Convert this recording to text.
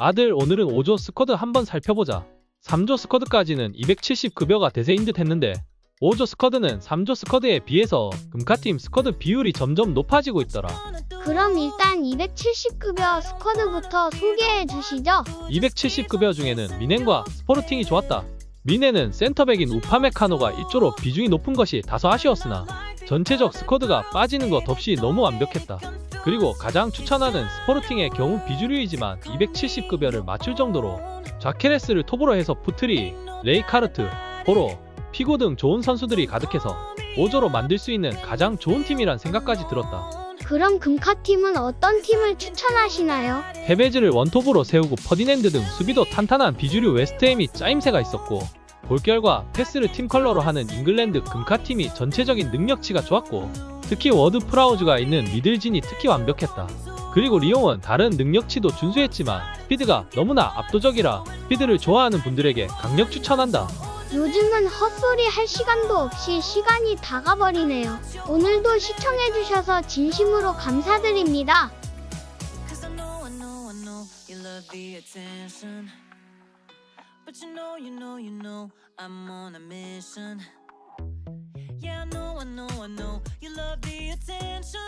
아들 오늘은 5조 스쿼드 한번 살펴보자. 3조 스쿼드까지는 270 급여가 대세인 듯 했는데 5조 스쿼드는 3조 스쿼드에 비해서 금카팀 스쿼드 비율이 점점 높아지고 있더라. 그럼 일단 270급여 스쿼드부터 소개해 주시죠. 270급여 중에는 미넨과 스포르팅이 좋았다. 미넨은 센터백인 우파메카노가 1조로 비중이 높은 것이 다소 아쉬웠으나 전체적 스쿼드가 빠지는 것 없이 너무 완벽했다. 그리고 가장 추천하는 스포르팅의 경우 비주류이지만 270급여를 맞출 정도로 자케레스를 톱으로 해서 푸트리, 레이카르트, 보로, 피고 등 좋은 선수들이 가득해서 5조로 만들 수 있는 가장 좋은 팀이란 생각까지 들었다. 그럼 금카팀은 어떤 팀을 추천하시나요? 헤베즈를 원톱으로 세우고 퍼디넨드 등 수비도 탄탄한 비주류 웨스트햄이 짜임새가 있었고 볼 결과 패스를 팀 컬러로 하는 잉글랜드 금카팀이 전체적인 능력치가 좋았고 특히 워드 프라우즈가 있는 미들진이 특히 완벽했다. 그리고 리옹은 다른 능력치도 준수했지만 스피드가 너무나 압도적이라 스피드를 좋아하는 분들에게 강력 추천한다. 요즘은 헛소리 할 시간도 없이 시간이 다 가버리네요. 오늘도 시청해 주셔서 진심으로 감사드립니다. Cause I know, I know, I know you love the attention. But you know, you know, you know I'm on a mission. Essential.